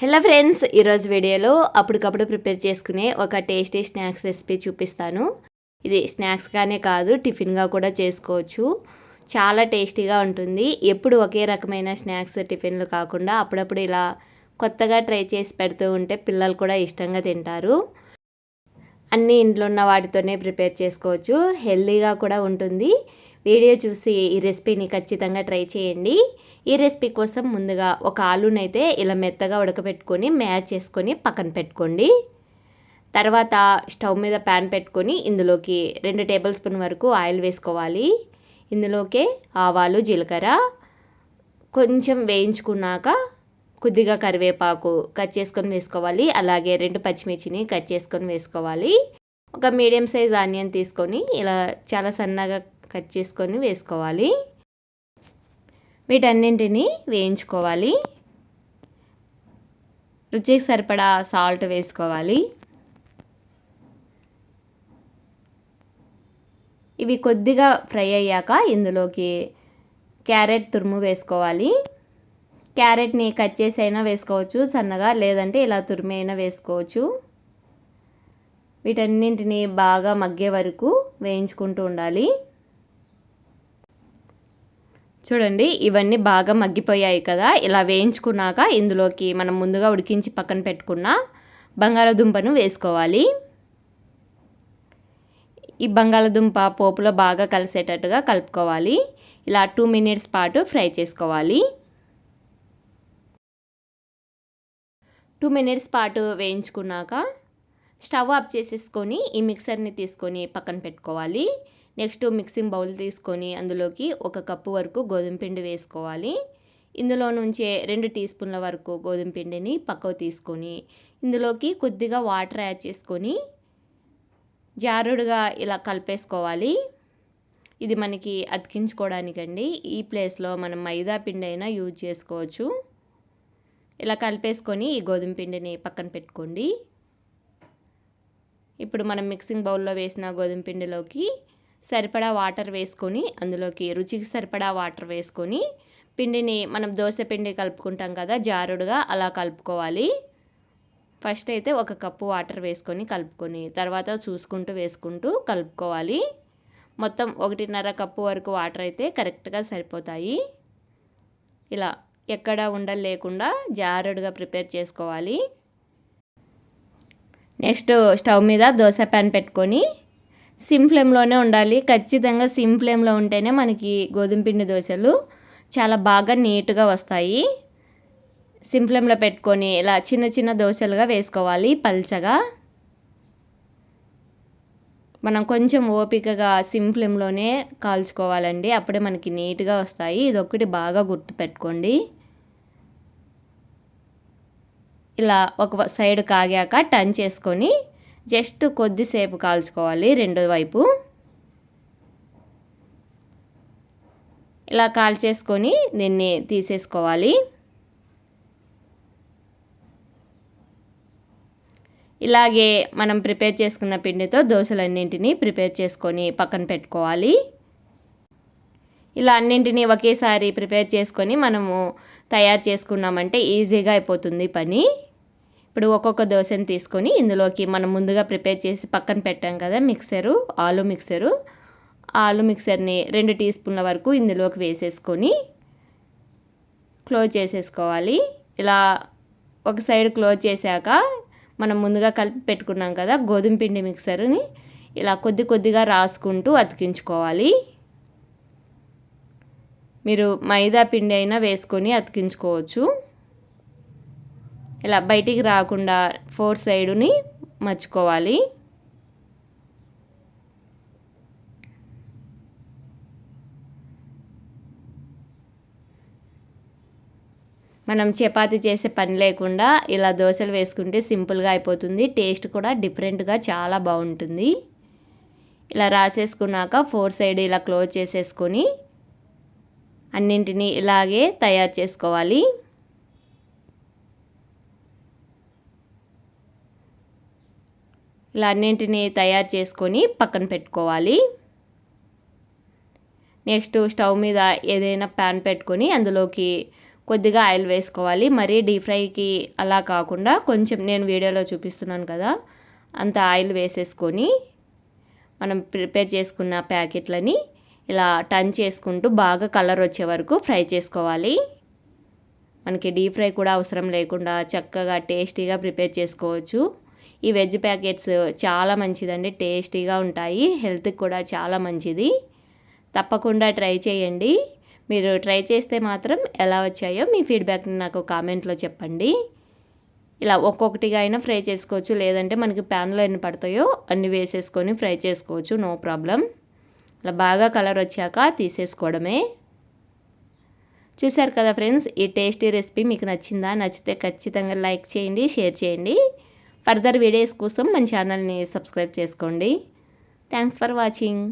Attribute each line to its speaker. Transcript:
Speaker 1: Hello friends ఈరోజు వీడియోలో అప్పటికప్పుడు ప్రిపేర్ చేసుకునే ఒక టేస్టీ స్నాక్స్ రెసిపీ చూపిస్తాను. ఇది స్నాక్స్గానే కాదు టిఫిన్గా కూడా చేసుకోవచ్చు. చాలా టేస్టీగా ఉంటుంది. ఎప్పుడు ఒకే రకమైన స్నాక్స్ టిఫిన్లు కాకుండా అప్పుడప్పుడు ఇలా కొత్తగా ట్రై చేసి పెడుతూ ఉంటే పిల్లలు కూడా ఇష్టంగా తింటారు. అన్నీ ఇంట్లో ఉన్న వాటితోనే ప్రిపేర్ చేసుకోవచ్చు. హెల్తీగా కూడా ఉంటుంది. వీడియో చూసి ఈ రెసిపీని ఖచ్చితంగా ట్రై చేయండి. ఈ రెసిపీ కోసం ముందుగా ఒక ఆలునైతే ఇలా మెత్తగా ఉడకబెట్టుకొని మ్యాచ్ చేసుకొని పక్కన పెట్టుకోండి. తర్వాత స్టవ్ మీద ప్యాన్ పెట్టుకొని ఇందులోకి రెండు టేబుల్ స్పూన్ వరకు ఆయిల్ వేసుకోవాలి. ఇందులోకే ఆవాలు జీలకర్ర కొంచెం వేయించుకున్నాక కొద్దిగా కరివేపాకు కట్ చేసుకొని వేసుకోవాలి. అలాగే రెండు పచ్చిమిర్చిని కట్ చేసుకొని వేసుకోవాలి. ఒక మీడియం సైజ్ ఆనియన్ తీసుకొని ఇలా చాలా సన్నగా కట్ చేసుకొని వేసుకోవాలి. వీటన్నింటినీ వేయించుకోవాలి. రుచికి సరిపడా సాల్ట్ వేసుకోవాలి. ఇవి కొద్దిగా ఫ్రై అయ్యాక ఇందులోకి క్యారెట్ తురుము వేసుకోవాలి. క్యారెట్ని కట్ చేసి అయినా వేసుకోవచ్చు సన్నగా లేదంటే ఇలా తురిమి అయినా వేసుకోవచ్చు. వీటన్నింటిని బాగా మగ్గే వరకు వేయించుకుంటూ ఉండాలి. చూడండి ఇవన్నీ బాగా మగ్గిపోయాయి కదా. ఇలా వేయించుకున్నాక ఇందులోకి మనం ముందుగా ఉడికించి పక్కన పెట్టుకున్న బంగాళదుంపను వేసుకోవాలి. ఈ బంగాళదుంప పోపులో బాగా కలిసేటట్టుగా కలుపుకోవాలి. ఇలా టూ మినిట్స్ పాటు ఫ్రై చేసుకోవాలి. టూ మినిట్స్ పాటు వేయించుకున్నాక స్టవ్ ఆఫ్ చేసేసుకొని ఈ మిక్సర్ని తీసుకొని పక్కన పెట్టుకోవాలి. నెక్స్ట్ మిక్సింగ్ బౌల్ తీసుకొని అందులోకి ఒక కప్పు వరకు గోధుమ పిండి వేసుకోవాలి. ఇందులో నుంచే రెండు టీ స్పూన్ల వరకు గోధుమ పిండిని పక్కకు తీసుకొని ఇందులోకి కొద్దిగా వాటర్ యాడ్ చేసుకొని జారుడుగా ఇలా కలిపేసుకోవాలి. ఇది మనకి అతికించుకోవడానికండి. ఈ ప్లేస్లో మనం మైదా పిండి అయినా యూజ్ చేసుకోవచ్చు. ఇలా కలిపేసుకొని ఈ గోధుమ పిండిని పక్కన పెట్టుకోండి. ఇప్పుడు మనం మిక్సింగ్ బౌల్లో వేసిన గోధుమ పిండిలోకి సరిపడా వాటర్ వేసుకొని అందులోకి రుచికి సరిపడా వాటర్ వేసుకొని పిండిని మనం దోశ పిండి కలుపుకుంటాం కదా జారుడుగా అలా కలుపుకోవాలి. ఫస్ట్ అయితే ఒక కప్పు వాటర్ వేసుకొని కలుపుకొని తర్వాత చూసుకుంటూ వేసుకుంటూ కలుపుకోవాలి. మొత్తం ఒకటిన్నర కప్పు వరకు వాటర్ అయితే కరెక్ట్గా సరిపోతాయి. ఇలా ఎక్కడ ఉండలు లేకుండా జారుడుగా ప్రిపేర్ చేసుకోవాలి. నెక్స్ట్ స్టవ్ మీద దోశ ప్యాన్ పెట్టుకొని సిమ్ ఫ్లేమ్లోనే ఉండాలి. ఖచ్చితంగా సిమ్ ఫ్లేమ్లో ఉంటేనే మనకి గోధుమ పిండి దోశలు చాలా బాగా నీట్గా వస్తాయి. సిమ్ ఫ్లేమ్లో పెట్టుకొని ఇలా చిన్న చిన్న దోశలుగా వేసుకోవాలి పల్చగా. మనం కొంచెం ఓపికగా సిమ్ ఫ్లేమ్లోనే కాల్చుకోవాలండి. అప్పుడే మనకి నీట్గా వస్తాయి. ఇదొకటి బాగా గుర్తు పెట్టుకోండి. ఇలా ఒక సైడ్ కాగాక టర్న్ చేసుకొని జస్ట్ కొద్దిసేపు కాల్చుకోవాలి రెండో వైపు. ఇలా కాల్చేసుకొని దీన్ని తీసేసుకోవాలి. ఇలాగే మనం ప్రిపేర్ చేసుకున్న పిండితో దోశలన్నింటినీ ప్రిపేర్ చేసుకొని పక్కన పెట్టుకోవాలి. ఇలా అన్నింటినీ ఒకేసారి ప్రిపేర్ చేసుకొని మనము తయారు చేసుకున్నామంటే ఈజీగా అయిపోతుంది పని. ఇప్పుడు ఒక్కొక్క దోశని తీసుకొని ఇందులోకి మనం ముందుగా ప్రిపేర్ చేసి పక్కన పెట్టాం కదా మిక్సరు ఆలు మిక్సరు. ఆలు మిక్సర్ని రెండు టీ స్పూన్ల వరకు ఇందులోకి వేసేసుకొని క్లోజ్ చేసేసుకోవాలి. ఇలా ఒక సైడ్ క్లోజ్ చేశాక మనం ముందుగా కలిపి పెట్టుకున్నాం కదా గోధుమ పిండి మిక్సర్ని ఇలా కొద్ది కొద్దిగా రాసుకుంటూ అతికించుకోవాలి. మీరు మైదా పిండి అయినా వేసుకొని అతికించుకోవచ్చు. ఇలా బయటికి రాకుండా ఫోర్ సైడుని మర్చుకోవాలి. మనం చపాతీ చేసే పని లేకుండా ఇలా దోశలు వేసుకుంటే సింపుల్గా అయిపోతుంది. టేస్ట్ కూడా డిఫరెంట్గా చాలా బాగుంటుంది. ఇలా రాసేసుకున్నాక ఫోర్ సైడ్ ఇలా క్లోజ్ చేసేసుకొని అన్నింటినీ ఇలాగే తయారు చేసుకోవాలి. ఇలా అన్నింటినీ తయారు చేసుకొని పక్కన పెట్టుకోవాలి. నెక్స్ట్ స్టవ్ మీద ఏదైనా ప్యాన్ పెట్టుకొని అందులోకి కొద్దిగా ఆయిల్ వేసుకోవాలి. మరీ డీప్ ఫ్రైకి అలా కాకుండా కొంచెం నేను వీడియోలో చూపిస్తున్నాను కదా అంత ఆయిల్ వేసేసుకొని మనం ప్రిపేర్ చేసుకున్న ప్యాకెట్లని ఇలా టర్న్ చేసుకుంటూ బాగా కలర్ వచ్చే వరకు ఫ్రై చేసుకోవాలి. మనకి డీప్ ఫ్రై కూడా అవసరం లేకుండా చక్కగా టేస్టీగా ప్రిపేర్ చేసుకోవచ్చు. ఈ వెజ్ ప్యాకెట్స్ చాలా మంచిదండి టేస్టీగా ఉంటాయి హెల్త్కి కూడా చాలా మంచిది. తప్పకుండా ట్రై చేయండి. మీరు ట్రై చేస్తే మాత్రం ఎలా వచ్చాయో మీ ఫీడ్బ్యాక్ని నాకు కామెంట్లో చెప్పండి. ఇలా ఒక్కొక్కటిగా అయినా ఫ్రై చేసుకోవచ్చు లేదంటే మనకి ప్యాన్లో ఎన్ని పడతాయో అన్ని వేసేసుకొని ఫ్రై చేసుకోవచ్చు నో ప్రాబ్లం. అలా బాగా కలర్ వచ్చాక తీసేసుకోవడమే. చూశారు కదా ఫ్రెండ్స్ ఈ టేస్టీ రెసిపీ మీకు నచ్చిందా? నచ్చితే ఖచ్చితంగా లైక్ చేయండి షేర్ చేయండి. ఫర్దర్ వీడియోస్ కోసం మన ఛానల్ని సబ్స్క్రైబ్ చేసుకోండి. Thanks for watching